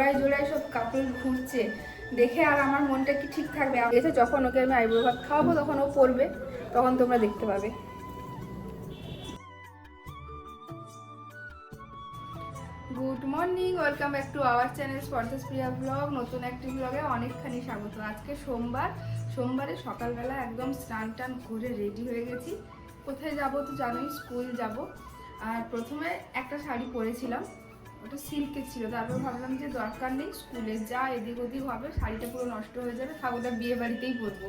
জোড়ায় জোড়ায় সব কাপড় ঘুরছে। দেখে আর আমার মনটা কি ঠিক থাকবে? এসে যখন ওকে আমি আইব্রো ভাত খাওয়াবো, তখন ও পড়বে তখন তোমরা দেখতে পাবে। Good morning welcome back to our channel স্পর্শাস Priya blog নতুন একটি ব্লগে অনেকখানি স্বাগত। আজকে সোমবার, সোমবারে সকালবেলা একদম স্নান টান করে রেডি হয়ে গেছি। কোথায় যাব তো জানোই স্কুল যাব। আর প্রথমে একটা শাড়ি পরেছিলাম। ওটা সিল্কের ছিল, তারপর ভাবলাম যে দরকার নেই, স্কুলে যা এদিক ওদিক হবে, শাড়িটা পুরো নষ্ট হয়ে যাবে থাক ওটা বিয়ে বাড়িতেই পরবো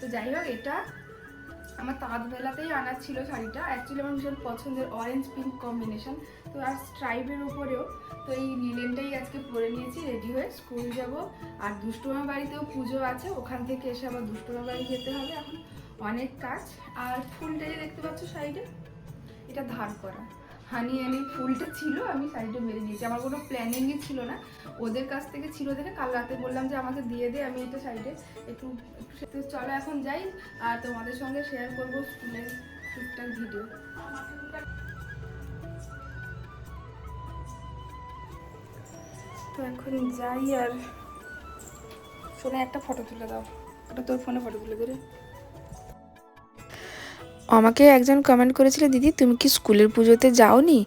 তো যাই হোক, এটা আমার তাঁতবেলাতেই আনার ছিল শাড়িটা। অ্যাকচুয়ালি আমার ভীষণ পছন্দের অরেঞ্জ পিঙ্ক কম্বিনেশন তো আর স্ট্রাইপের উপরেও, তো এই লিলেনটাই আজকে পরে নিয়েছি রেডি হয়ে স্কুল যাব। আর দুষ্টুমা বাড়িতেও পুজো আছে, ওখান থেকে এসে আবার দুষ্টুমা বাড়ি যেতে হবে এখন। অনেক কাজ। আর ফুলটা যে দেখতে পাচ্ছ শাড়িটা? এটা ধার করা। হানি আনি ফুলটা ছিল, আমি সাইডে মেরে দিয়েছি। আমার কোনো প্ল্যানিংই ছিল না। ওদের কাছ থেকে ছিল দেখে কাল রাতে বললাম যে, আমাকে দিয়ে দে, আমি এটা সাইডে একটু একটু চলো এখন যাই, আর তোমাদের সঙ্গে শেয়ার করব স্কুলের টুকটাক ভিডিও তো এখন যাই আর ফোনে একটা ফটো তুলে দাও। ওটা তোর ফোনে ফটো তুলে দে রে। আমাকে একজন কমেন্ট করেছিল দিদি তুমি কি স্কুলের পুজোতে যাওনি?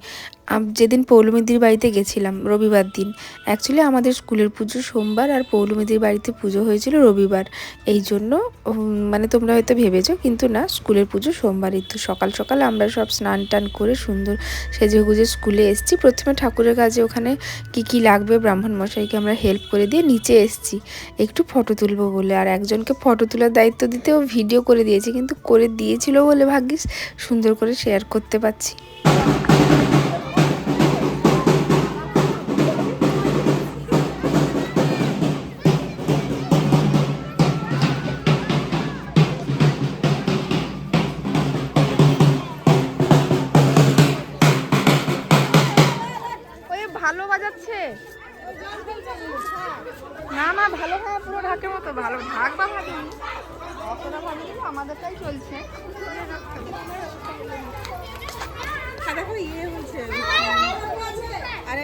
যেদিন পৌলমিদির বাড়িতে গেছিলাম, রবিবার দিন। অ্যাকচুয়ালি আমাদের স্কুলের পুজো সোমবার আর পৌলমিদির বাড়িতে পুজো হয়েছিল রবিবার। এই জন্য মানে তোমরা হয়তো ভেবেছো, কিন্তু না, স্কুলের পুজো সোমবারই। তো সকাল সকাল আমরা সব স্নান টান করে সুন্দর সেজে গুজে স্কুলে এসেছি। প্রথমে ঠাকুরের কাজে ওখানে কি কি লাগবে ব্রাহ্মণ মশাইকে আমরা হেল্প করে দিয়ে নিচে এসেছি। একটু ফটো তুলবো বলে, আর একজনকে ফটো তোলার দায়িত্ব দিতে ও ভিডিও করে দিয়েছে, কিন্তু করে দিয়েছিল বলে ভাগ্যিস সুন্দর করে শেয়ার করতে পারছি। না না, ভালো হ্যাঁ পুরো ঢাকের মতো, ভালো ঢাক বা ভাগেনি অতটা কিন্তু আমাদেরটাই চলছে। দেখো ইয়ে হয়েছে। আরে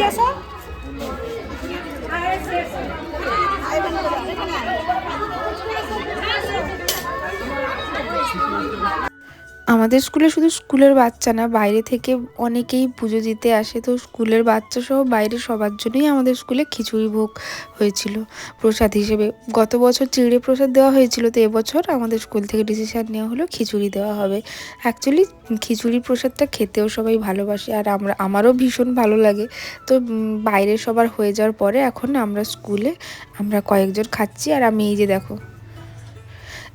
এসো আমাদের স্কুলে শুধু স্কুলের বাচ্চা না, বাইরে থেকে অনেকেই পুজো দিতে আসে। তো স্কুলের বাচ্চা সহ বাইরে সবার জন্যই আমাদের স্কুলে খিচুড়ি ভোগ হয়েছিল, প্রসাদ হিসেবে। গত বছর চিড়ে প্রসাদ দেওয়া হয়েছিল, তো এবছর আমাদের স্কুল থেকে ডিসিশন নেওয়া হলো খিচুড়ি দেওয়া হবে। অ্যাকচুয়ালি খিচুড়ি প্রসাদটা খেতেও সবাই ভালোবাসে আর আমরা, আমারও ভীষণ ভালো লাগে। তো বাইরে সবার হয়ে যাওয়ার পরে এখন আমরা স্কুলে আমরা কয়েকজন খাচ্ছি আর আমি এই যে দেখো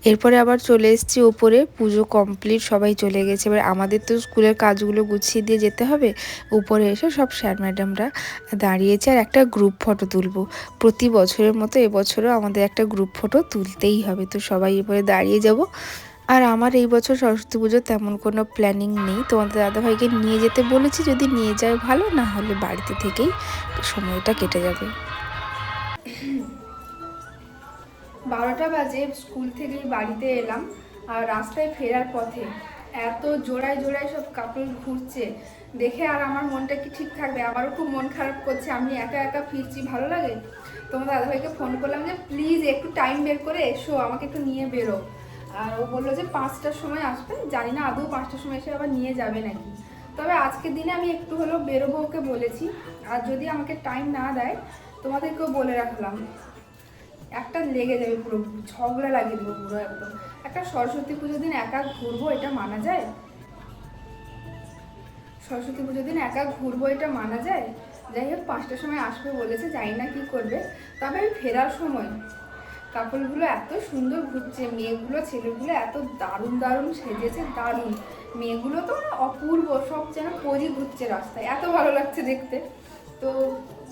এরপরে আবার চলে এসেছি ওপরে পুজো কমপ্লিট সবাই চলে গেছে। এবার আমাদের তো স্কুলের কাজগুলো গুছিয়ে দিয়ে যেতে হবে। উপরে এসে সব স্যার ম্যাডামরা দাঁড়িয়েছে আর একটা গ্রুপ ফটো তুলবো। প্রতি বছরের মতো এবছরও আমাদের একটা গ্রুপ ফটো তুলতেই হবে। তো সবাই এরপরে দাঁড়িয়ে যাব। আর আমার এই বছর সরস্বতী পুজো তেমন কোনো প্ল্যানিং নেই। তোমাদের দাদাভাইকে নিয়ে যেতে বলেছি, যদি নিয়ে যায় ভালো, না হলে বাড়িতে থেকেই সময়টা কেটে যাবে। বারোটা বাজে স্কুল থেকে বাড়িতে এলাম আর রাস্তায় ফেরার পথে এত জোড়ায় জোড়ায় সব কাপড় ঘুরছে। দেখে আর আমার মনটা কি ঠিক থাকবে? আমারও খুব মন খারাপ করছে। আমি একা একা ফিরছি, ভালো লাগে? তোমার দাদাভাইকে ফোন করলাম যে প্লিজ একটু টাইম বের করে এসো, আমাকে একটু নিয়ে বেরো। আর ও বলল যে, পাঁচটার সময় আসবে। জানি না, আদৌ পাঁচটার সময় এসে আবার নিয়ে যাবে নাকি? তবে আজকের দিনে আমি একটু হলেও বেরোবো ওকে বলেছি। আর যদি আমাকে টাইম না দেয়, তোমাদেরকেও বলে রাখলাম। একটা লেগে যাবে পুরো ঝগড়া লাগিয়ে দেবো পুরো একদম। একটা সরস্বতী পুজোর দিন একা ঘুরবো, এটা মানা যায়? সরস্বতী পুজোর দিন একা ঘুরবো, এটা মানা যায়? যাই হোক, পাঁচটার সময় আসবে বলেছে, জানি না কি করবে। তবে আমি ফেরার সময় কাপড়গুলো এত সুন্দর ঘুরছে, মেয়েগুলো, ছেলেগুলো এত দারুণ দারুণ সেজেছে, দারুণ। মেয়েগুলো তো অপূর্ব, সব যেন পরি ঘুরছে রাস্তায়। এত ভালো লাগছে দেখতে। তো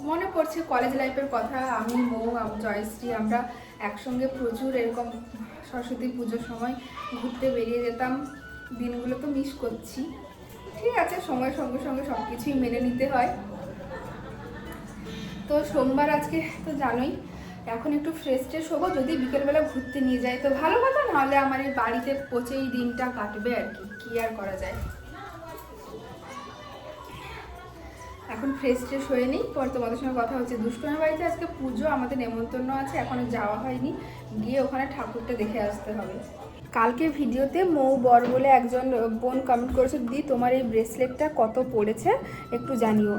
মনে পড়ছে কলেজ লাইফের কথা। আমি, মৌ জয়শ্রী, আমরা একসঙ্গে প্রচুর এরকম সরস্বতী পুজোর সময় ঘুরতে বেরিয়ে যেতাম। দিনগুলো তো মিস করছি। ঠিক আছে, সময়ের সঙ্গে সঙ্গে সব কিছুই মেনে নিতে হয়। তো সোমবার আজকে তো জানোই, এখন একটু ফ্রেশ ট্রেশ হব, যদি বিকেলবেলা ঘুরতে নিয়ে যাই। তো ভালো কথা, নাহলে আমার এই বাড়িতে পচেই দিনটা কাটবে আর কি। কী আর করা যায়? এখন ফ্রেশ ট্রেশ হয়ে নিই। পর তোমাদের সঙ্গে কথা হচ্ছে। দুষ্টমের বাড়িতে আজকে পুজো, আমাদের নেমন্তন্ন আছে, এখনও যাওয়া হয়নি। গিয়ে ওখানে ঠাকুরটা দেখে আসতে হবে। কালকে ভিডিওতে মৌ বর বলে একজন বোন কমেন্ট করেছে, দিদি, তোমার এই ব্রেসলেটটা কত পড়েছে? একটু জানিও।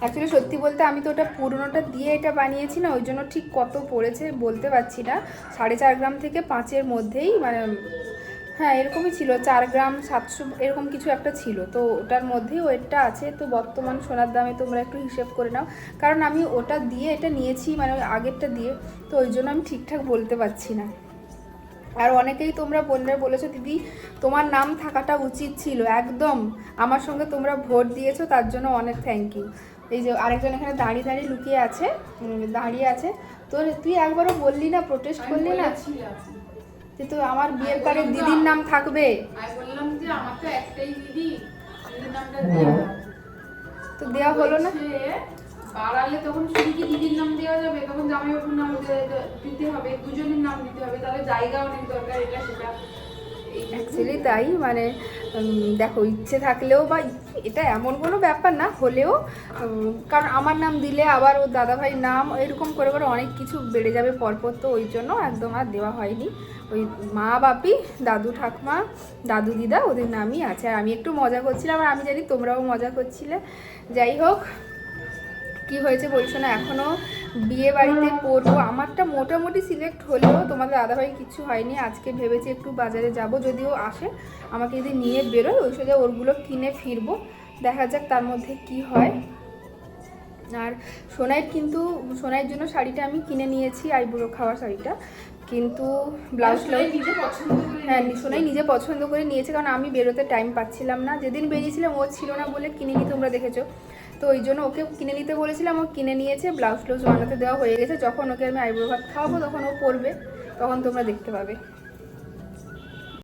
অ্যাকচুয়ালি সত্যি বলতে আমি তো ওটা পুরোনোটা দিয়ে এটা বানিয়েছি না, ওই জন্য ঠিক কত পড়েছে বলতে পারছি না। সাড়ে চার গ্রাম থেকে পাঁচের মধ্যেই মানে হ্যাঁ এরকমই ছিল। চার গ্রাম সাতশো এরকম কিছু একটা ছিল। তো ওটার মধ্যেই ওয়েটটা আছে। তো বর্তমান সোনার দামে তোমরা একটু হিসেব করে নাও। কারণ আমি ওটা দিয়ে এটা নিয়েছি মানে ওই আগেরটা দিয়ে। তো ওই জন্য আমি ঠিকঠাক বলতে পারছি না। আর অনেকেই তোমরা বললে বলেছ দিদি তোমার নাম থাকাটা উচিত ছিল। একদম। আমার সঙ্গে তোমরা ভোট দিয়েছ তার জন্য অনেক থ্যাংক ইউ এই যে আরেকজন এখানে দাঁড়িয়ে দাঁড়িয়ে লুকিয়ে আছে দাঁড়িয়ে আছে। তো তুই একবারও বললি না প্রোটেস্ট করলি না? যে তো আমার বিয়ের পরে দিদির নাম থাকবে। আমি বললাম যে আমার তো একটাই দিদি দিদির নামটা দেওয়া। দাও। তো দেওয়া হলো না? বাড়ালে তখন শুধু কি দিদির নাম দেওয়া যাবে? তখন জামাইবাবুর নাম দিতে হবে দুজনের নাম দিতে হবে তাহলে জায়গা অনেক দরকার এটা সেটা। অ্যাকচুয়ালি তাই মানে দেখো, ইচ্ছে থাকলেও বা এটা এমন কোনো ব্যাপার না, হলেও কারণ আমার নাম দিলে আবার ও দাদাভাই নাম এরকম করে করে অনেক কিছু বেড়ে যাবে পরপর তো ওই জন্য একদম আর দেওয়া হয়নি। ওই মা, বাপি, দাদু, ঠাকমা, দাদু, দিদা ওদের নামই আছে। আর আমি একটু মজা করছিলাম, আর আমি জানি তোমরাও মজা করছিলে। যাই হোক, কি হয়েছে বলছো না, এখনও বিয়ে বাড়িতে পড়ব। আমারটা মোটামুটি সিলেক্ট হলেও তোমাদের দাদাভাই কিছু হয়নি। আজকে ভেবেছি একটু বাজারে যাব যদিও আসে। আমাকে যদি নিয়ে বেরোয় ওই সোজা ওরগুলো কিনে ফিরবো। দেখা যাক তার মধ্যে কি হয়। আর সোনাইয়ের কিন্তু সোনাইয়ের জন্য শাড়িটা আমি কিনে নিয়েছি আইবুড়ো খাওয়া শাড়িটা। কিন্তু ব্লাউজ হ্যাঁ সোনাই নিজে পছন্দ করে নিয়েছে কারণ আমি বেরোতে টাইম পাচ্ছিলাম না। যেদিন বেরিয়েছিলাম ও ছিল না বলে কিনিনি তোমরা দেখেছ। তো ওই জন্য ওকে কিনে নিতে বলেছিলাম, ও কিনে নিয়েছে ব্লাউজ ফ্লাউজ বানাতে দেওয়া হয়ে গেছে। যখন ওকে আমি আইব্রো ভাত খাওয়াবো, তখন ও পরবে, তখন তোমরা দেখতে পাবে।